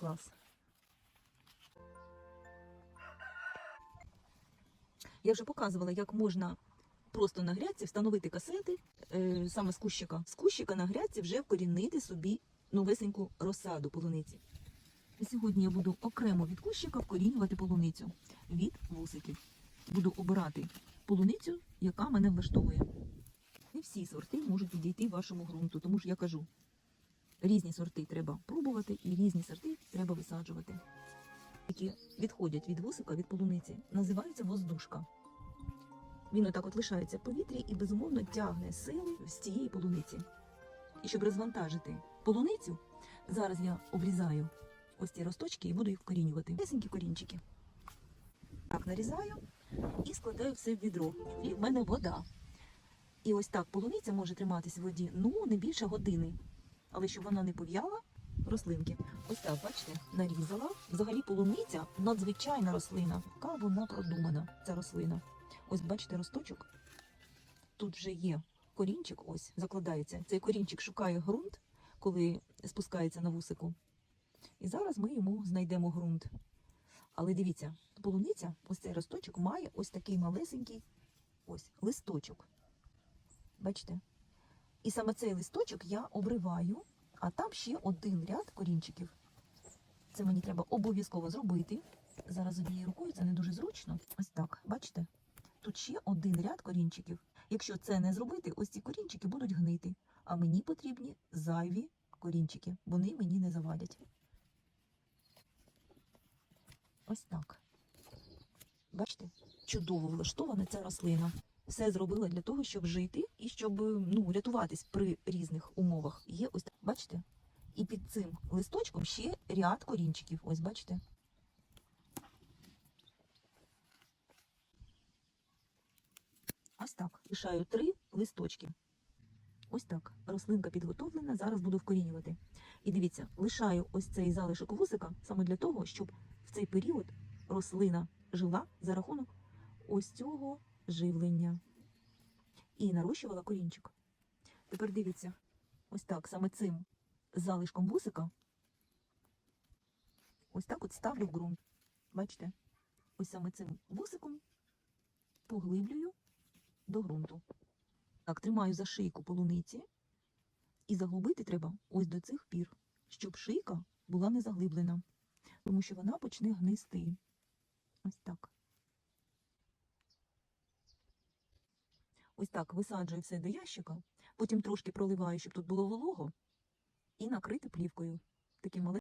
Клас. Я вже показувала, як можна просто на грядці встановити касети е, саме з кущика. З кущика на грядці вже вкорінити собі новесеньку розсаду полуниці. Сьогодні я буду окремо від кущика вкорінювати полуницю від вусиків. Буду обирати полуницю, яка мене влаштовує. Не всі сорти можуть підійти вашому ґрунту, тому що я кажу, різні сорти треба пробувати і різні сорти треба висаджувати. Які відходять від вусика, від полуниці, називаються воздушка. Він отак от лишається в повітрі і безумовно тягне сили з цієї полуниці. І щоб розвантажити полуницю, зараз я обрізаю ось ці росточки і буду їх вкорінювати. Тесенькі корінчики. Так, нарізаю і складаю все в відро. І в мене вода. І ось так полуниця може триматися в воді ну не більше години. Але щоб вона не пов'яла, рослинки. Ось так, бачите, нарізала. Взагалі полуниця надзвичайна рослина. Яка вона продумана, ця рослина. Ось бачите росточок. Тут вже є корінчик, ось закладається. Цей корінчик шукає ґрунт, коли спускається на вусику. І зараз ми йому знайдемо ґрунт. Але дивіться, полуниця, ось цей росточок має ось такий малесенький ось листочок. Бачите? І саме цей листочок я обриваю, а там ще один ряд корінчиків. Це мені треба обов'язково зробити. Зараз однією рукою це не дуже зручно. Ось так, бачите? Тут ще один ряд корінчиків. Якщо це не зробити, ось ці корінчики будуть гнити. А мені потрібні зайві корінчики. Вони мені не завадять. Ось так. Бачите, чудово влаштована ця рослина. Все зробила для того, щоб жити і щоб ну, рятуватись при різних умовах. Є ось так, бачите? І під цим листочком ще ряд корінчиків. Ось бачите. Ось так. Лишаю три листочки. Ось так. Рослинка підготовлена. Зараз буду вкорінювати. І дивіться, лишаю ось цей залишок вусика саме для того, щоб в цей період рослина жила за рахунок ось цього живлення і нарощувала корінчик. Тепер дивіться, ось так, саме цим залишком вусика, ось так от ставлю в ґрунт. Бачите? Ось саме цим вусиком поглиблюю до ґрунту. Так, тримаю за шийку полуниці і заглибити треба ось до цих пір, щоб шийка була не заглиблена, тому що вона почне гнисти. Ось так. Ось так висаджую все до ящика, потім трошки проливаю, щоб тут було волого, і накрити плівкою. Таким